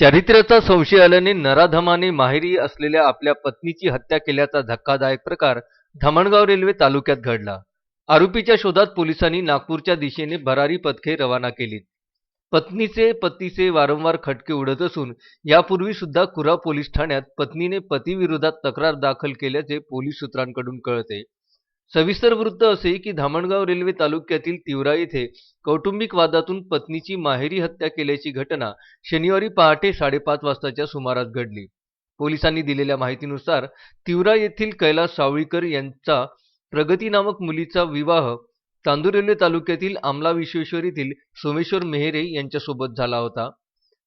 चारित्र्याचा संशय आल्याने नराधमाने माहेरी असलेल्या आपल्या पत्नीची हत्या केल्याचा धक्कादायक प्रकार धमणगाव रेल्वे तालुक्यात घडला. आरोपीच्या शोधात पोलिसांनी नागपूरच्या दिशेने भरारी पथके रवाना केली पत्नीचे पतीचे वारंवार खटके उडत असून यापूर्वी सुद्धा कुरा पोलीस ठाण्यात पत्नीने पतीविरोधात तक्रार दाखल केल्याचे पोलीस सूत्रांकडून कळते. सविस्तर वृत्त असे की धामणगाव रेल्वे तालुक्यातील तिवरा येथे कौटुंबिक वादातून पत्नीची माहेरी हत्या केल्याची घटना शनिवारी पहाटे साडेपाच वाजताच्या सुमारास घडली. पोलिसांनी दिलेल्या माहितीनुसार तिवरा येथील कैलास सावळीकर यांचा प्रगती नामक मुलीचा विवाह चांदुरेल्वे तालुक्यातील आमला विश्वेश्वर येथील सोमेश्वर मेहरे यांच्यासोबत झाला होता.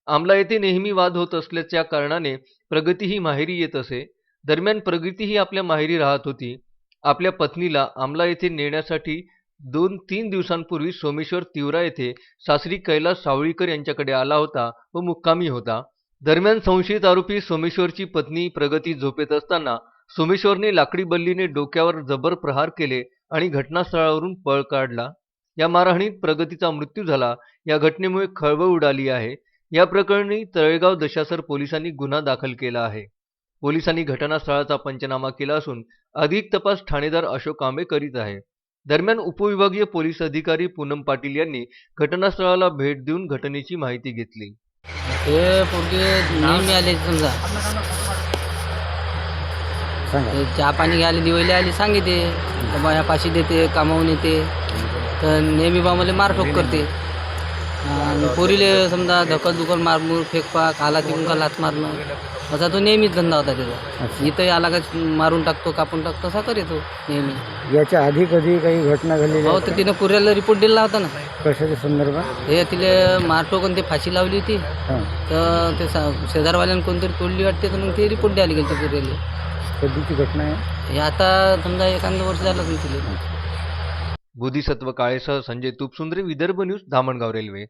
आमला येथे नेहमी वाद होत असल्याच्या कारणाने प्रगती ही माहेरी येत असे. दरम्यान प्रगती ही आपल्या माहेरी राहत होती. आपल्या पत्नीला आमला येथे नेण्यासाठी दोन तीन दिवसांपूर्वी सोमेश्वर तिवरा येथे सासरी कैलास सावळीकर यांच्याकडे आला होता व मुक्कामी होता. दरम्यान संशयित आरोपी सोमेश्वरची पत्नी प्रगती झोपेत असताना सोमेश्वरने लाकडी बल्लीने डोक्यावर जबर प्रहार केले आणि घटनास्थळावरून पळ काढला. या मारहाणीत प्रगतीचा मृत्यू झाला. या घटनेमुळे खळबळ उडाली आहे. या प्रकरणी तळेगाव दशासर पोलिसांनी गुन्हा दाखल केला आहे. पोलिसांनी घटनास्थळाचा पंचनामा केला असून अधिक तपास ठाणेदार अशोक आंबे करीत आहे. दरम्यान उपविभागीय पोलीस अधिकारी पूनम पाटील यांनी घटनास्थळाला भेट देऊन घटनेची माहिती घेतली. हे पोरगे नेहमी आले समजा सांगा. ते चहा पाणी घ्यायला दिवाळी आली सांगिते तर बा ह्या पाशी देते कामावून येते. तर नेहमी बा मला मारठोक करते. आणि पोरीले समजा धकल दुकल मारमूर फेकपा खाला तिकून का लात मारणं. असा तो नेहमीच धंदा होता त्याचा. इथंही आला का मारून टाकतो कापून टाकतो असा करीतो नेहमी. याच्या आधी कधी काही घटना हो आहे तर तिनं पुऱ्याला रिपोर्ट दिला होता ना. का? कशाच्या संदर्भात? हे तिला मारठोक आणि ते फाशी लावली होती. हां. तर ते सा- शेजारवाल्यानं कोणतरी तोडली वाटते तर मग ते रिपोर्ट द्यायला गेली होती पुऱ्याला. कधीची घटना आहे? हे आता समजा एखादं वर्ष झालं असेल तिला बोधिसत्व काळेसह संजय तुपसुंद्रे विदर्भ न्यूज धामणगाव रेल्वे.